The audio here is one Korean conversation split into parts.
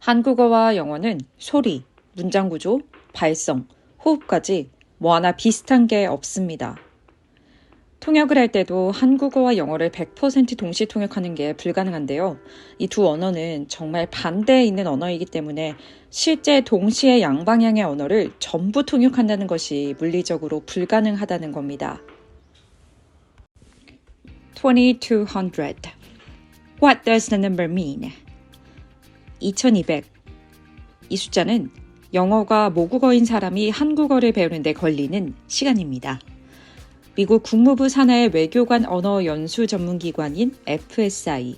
한국어와 영어는 소리, 문장 구조, 발성, 호흡까지 뭐 하나 비슷한 게 없습니다. 통역을 할 때도 한국어와 영어를 100% 동시 통역하는 게 불가능한데요. 이 두 언어는 정말 반대에 있는 언어이기 때문에 실제 동시에 양방향의 언어를 전부 통역한다는 것이 물리적으로 불가능하다는 겁니다. 2200. What does the number mean? 2200. 이 숫자는 영어가 모국어인 사람이 한국어를 배우는데 걸리는 시간입니다. 미국 국무부 산하의 외교관 언어 연수 전문 기관인 FSI.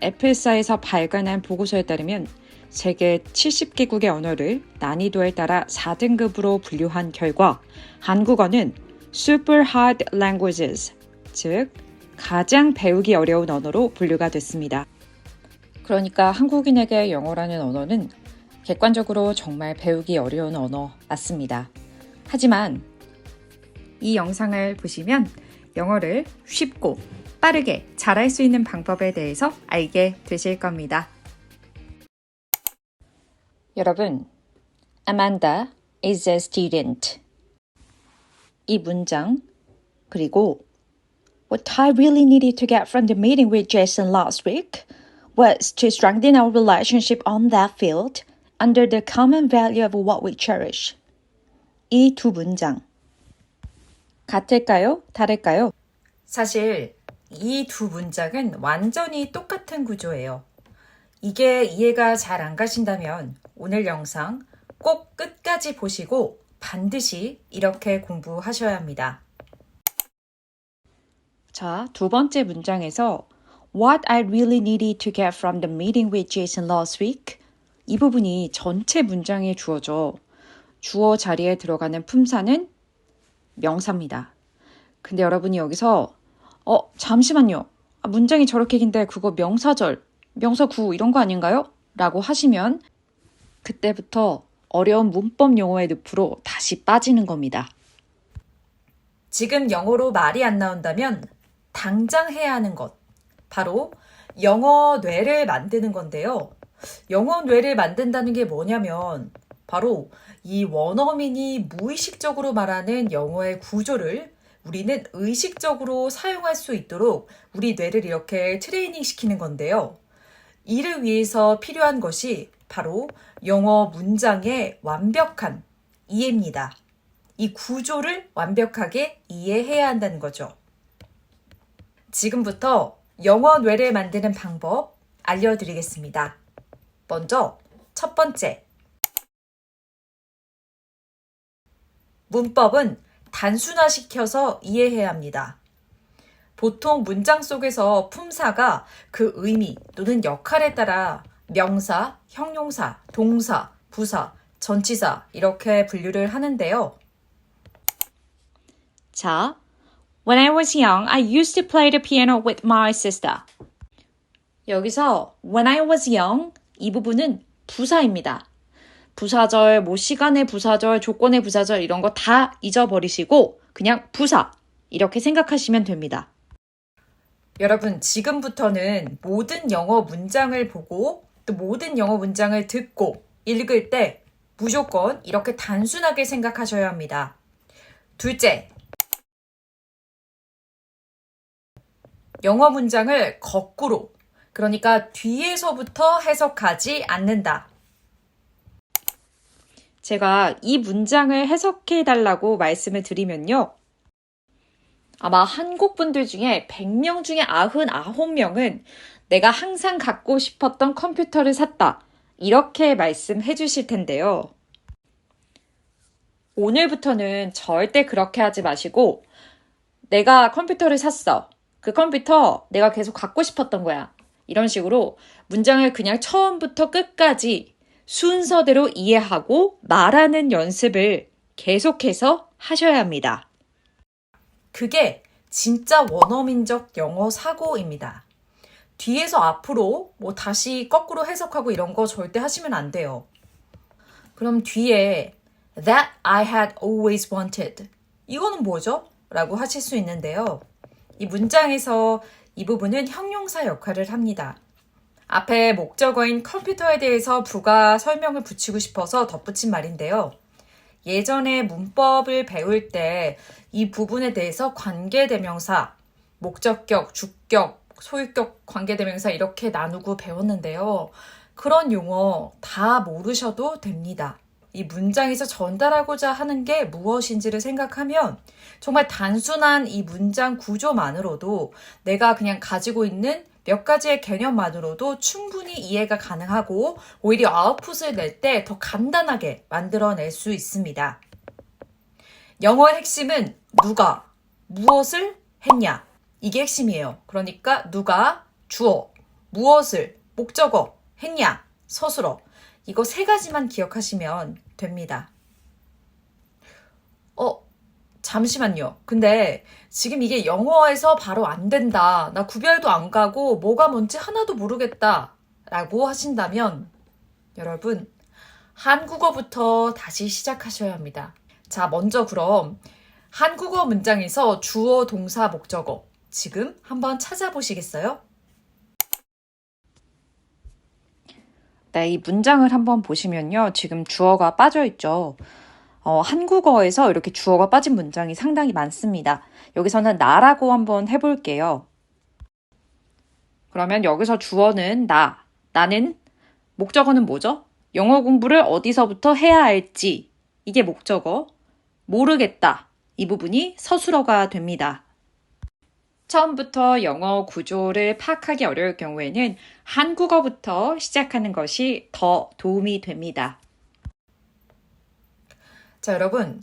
FSI에서 발간한 보고서에 따르면 세계 70개국의 언어를 난이도에 따라 4등급으로 분류한 결과 한국어는 Super Hard Languages, 즉 가장 배우기 어려운 언어로 분류가 됐습니다. 그러니까 한국인에게 영어라는 언어는 객관적으로 정말 배우기 어려운 언어 맞습니다. 하지만 이 영상을 보시면 영어를 쉽고 빠르게 잘할 수 있는 방법에 대해서 알게 되실 겁니다. 여러분, Amanda is a student. 이 문장, 그리고 What I really needed to get from the meeting with Jason last week was to strengthen our relationship on that field under the common value of what we cherish. 이 두 문장. 같을까요? 다를까요? 사실 이 두 문장은 완전히 똑같은 구조예요. 이게 이해가 잘 안 가신다면 오늘 영상 꼭 끝까지 보시고 반드시 이렇게 공부하셔야 합니다. 자, 두 번째 문장에서 What I really needed to get from the meeting with Jason last week 이 부분이 전체 문장에 주어져 주어 자리에 들어가는 품사는 명사입니다. 근데 여러분이 여기서 어 잠시만요. 아, 문장이 저렇게 긴데 그거 명사절, 명사구 이런 거 아닌가요? 라고 하시면 그때부터 어려운 문법 용어의 늪으로 다시 빠지는 겁니다. 지금 영어로 말이 안 나온다면 당장 해야 하는 것. 바로 영어 뇌를 만드는 건데요. 영어 뇌를 만든다는 게 뭐냐면 바로 이 원어민이 무의식적으로 말하는 영어의 구조를 우리는 의식적으로 사용할 수 있도록 우리 뇌를 이렇게 트레이닝 시키는 건데요. 이를 위해서 필요한 것이 바로 영어 문장의 완벽한 이해입니다. 이 구조를 완벽하게 이해해야 한다는 거죠. 지금부터 영어 뇌를 만드는 방법 알려드리겠습니다. 먼저 첫 번째. 문법은 단순화시켜서 이해해야 합니다. 보통 문장 속에서 품사가 그 의미 또는 역할에 따라 명사, 형용사, 동사, 부사, 전치사 이렇게 분류를 하는데요. 자, When I was young, I used to play the piano with my sister. 여기서 when I was young 이 부분은 부사입니다. 부사절, 뭐 시간의 부사절, 조건의 부사절 이런 거 다 잊어버리시고 그냥 부사 이렇게 생각하시면 됩니다. 여러분 지금부터는 모든 영어 문장을 보고 또 모든 영어 문장을 듣고 읽을 때 무조건 이렇게 단순하게 생각하셔야 합니다. 둘째, 영어 문장을 거꾸로, 그러니까 뒤에서부터 해석하지 않는다. 제가 이 문장을 해석해 달라고 말씀을 드리면요. 아마 한국 분들 중에 100명 중에 99명은 내가 항상 갖고 싶었던 컴퓨터를 샀다. 이렇게 말씀해 주실 텐데요. 오늘부터는 절대 그렇게 하지 마시고 내가 컴퓨터를 샀어. 그 컴퓨터 내가 계속 갖고 싶었던 거야. 이런 식으로 문장을 그냥 처음부터 끝까지 순서대로 이해하고 말하는 연습을 계속해서 하셔야 합니다. 그게 진짜 원어민적 영어 사고입니다. 뒤에서 앞으로 뭐 다시 거꾸로 해석하고 이런 거 절대 하시면 안 돼요. 그럼 뒤에 that I had always wanted 이거는 뭐죠? 라고 하실 수 있는데요. 이 문장에서 이 부분은 형용사 역할을 합니다. 앞에 목적어인 컴퓨터에 대해서 부가 설명을 붙이고 싶어서 덧붙인 말인데요. 예전에 문법을 배울 때 이 부분에 대해서 관계대명사, 목적격, 주격, 소유격, 관계대명사 이렇게 나누고 배웠는데요. 그런 용어 다 모르셔도 됩니다. 이 문장에서 전달하고자 하는 게 무엇인지를 생각하면 정말 단순한 이 문장 구조만으로도 내가 그냥 가지고 있는 몇 가지의 개념만으로도 충분히 이해가 가능하고 오히려 아웃풋을 낼 때 더 간단하게 만들어낼 수 있습니다. 영어의 핵심은 누가, 무엇을 했냐. 이게 핵심이에요. 그러니까 누가, 주어, 무엇을, 목적어, 했냐, 서술어. 이거 세 가지만 기억하시면 됩니다. 어, 잠시만요. 근데 지금 이게 영어에서 바로 안 된다. 나 구별도 안 가고 뭐가 뭔지 하나도 모르겠다. 라고 하신다면 여러분, 한국어부터 다시 시작하셔야 합니다. 자, 먼저 그럼 한국어 문장에서 주어, 동사, 목적어 지금 한번 찾아보시겠어요? 네, 이 문장을 한번 보시면요. 지금 주어가 빠져 있죠. 어, 한국어에서 이렇게 주어가 빠진 문장이 상당히 많습니다. 여기서는 나라고 한번 해볼게요. 그러면 여기서 주어는 나. 나는 목적어는 뭐죠? 영어 공부를 어디서부터 해야 할지. 이게 목적어. 모르겠다. 이 부분이 서술어가 됩니다. 처음부터 영어 구조를 파악하기 어려울 경우에는 한국어부터 시작하는 것이 더 도움이 됩니다. 자, 여러분.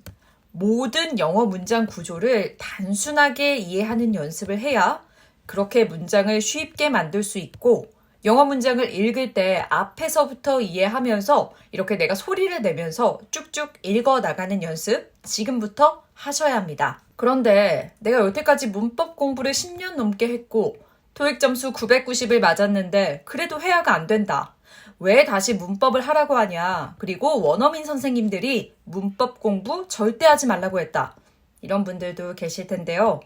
모든 영어 문장 구조를 단순하게 이해하는 연습을 해야 그렇게 문장을 쉽게 만들 수 있고 영어 문장을 읽을 때 앞에서부터 이해하면서 이렇게 내가 소리를 내면서 쭉쭉 읽어 나가는 연습 지금부터 하셔야 합니다. 그런데 내가 여태까지 문법 공부를 10년 넘게 했고 토익 점수 990을 맞았는데 그래도 회화가 안 된다. 왜 다시 문법을 하라고 하냐. 그리고 원어민 선생님들이 문법 공부 절대 하지 말라고 했다. 이런 분들도 계실 텐데요.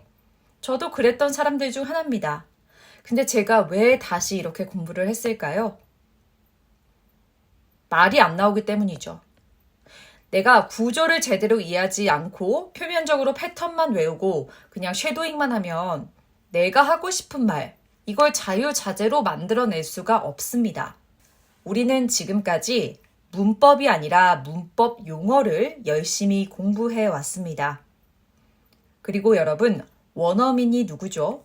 저도 그랬던 사람들 중 하나입니다. 근데 제가 왜 다시 이렇게 공부를 했을까요? 말이 안 나오기 때문이죠. 내가 구조를 제대로 이해하지 않고 표면적으로 패턴만 외우고 그냥 쉐도잉만 하면 내가 하고 싶은 말, 이걸 자유자재로 만들어낼 수가 없습니다. 우리는 지금까지 문법이 아니라 문법 용어를 열심히 공부해 왔습니다. 그리고 여러분, 원어민이 누구죠?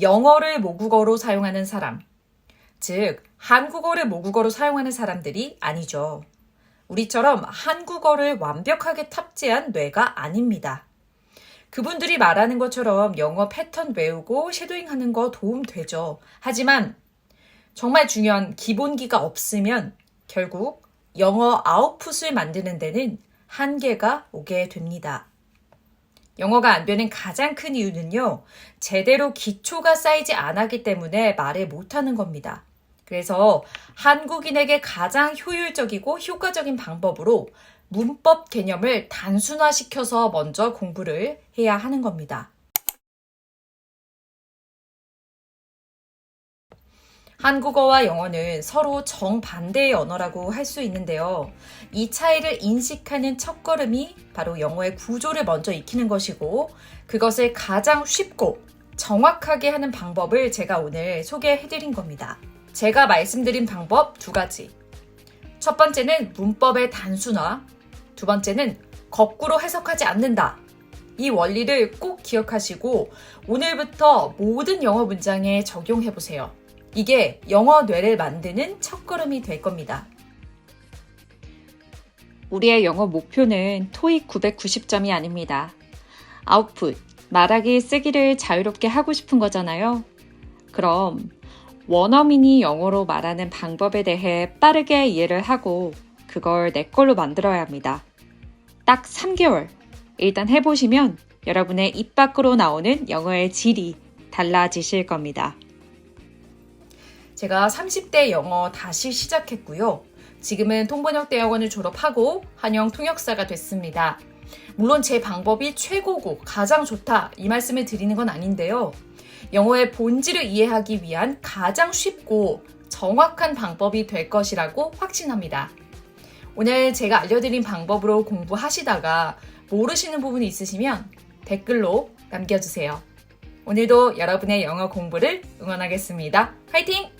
영어를 모국어로 사용하는 사람. 즉, 한국어를 모국어로 사용하는 사람들이 아니죠. 우리처럼 한국어를 완벽하게 탑재한 뇌가 아닙니다. 그분들이 말하는 것처럼 영어 패턴 외우고 쉐도잉 하는 거 도움 되죠. 하지만 정말 중요한 기본기가 없으면 결국 영어 아웃풋을 만드는 데는 한계가 오게 됩니다. 영어가 안 되는 가장 큰 이유는요, 제대로 기초가 쌓이지 않았기 때문에 말을 못하는 겁니다. 그래서 한국인에게 가장 효율적이고 효과적인 방법으로 문법 개념을 단순화시켜서 먼저 공부를 해야 하는 겁니다. 한국어와 영어는 서로 정반대의 언어라고 할 수 있는데요. 이 차이를 인식하는 첫걸음이 바로 영어의 구조를 먼저 익히는 것이고, 그것을 가장 쉽고 정확하게 하는 방법을 제가 오늘 소개해 드린 겁니다. 제가 말씀드린 방법 두 가지. 첫 번째는 문법의 단순화, 두 번째는 거꾸로 해석하지 않는다. 이 원리를 꼭 기억하시고 오늘부터 모든 영어 문장에 적용해 보세요. 이게 영어 뇌를 만드는 첫걸음이 될 겁니다. 우리의 영어 목표는 토익 990점이 아닙니다. 아웃풋, 말하기, 쓰기를 자유롭게 하고 싶은 거잖아요. 그럼 원어민이 영어로 말하는 방법에 대해 빠르게 이해를 하고 그걸 내 걸로 만들어야 합니다. 딱 3개월. 일단 해보시면 여러분의 입 밖으로 나오는 영어의 질이 달라지실 겁니다. 제가 30대 영어 다시 시작했고요. 지금은 통번역대학원을 졸업하고 한영 통역사가 됐습니다. 물론 제 방법이 최고고 가장 좋다 이 말씀을 드리는 건 아닌데요. 영어의 본질을 이해하기 위한 가장 쉽고 정확한 방법이 될 것이라고 확신합니다. 오늘 제가 알려드린 방법으로 공부하시다가 모르시는 부분이 있으시면 댓글로 남겨주세요. 오늘도 여러분의 영어 공부를 응원하겠습니다. 화이팅!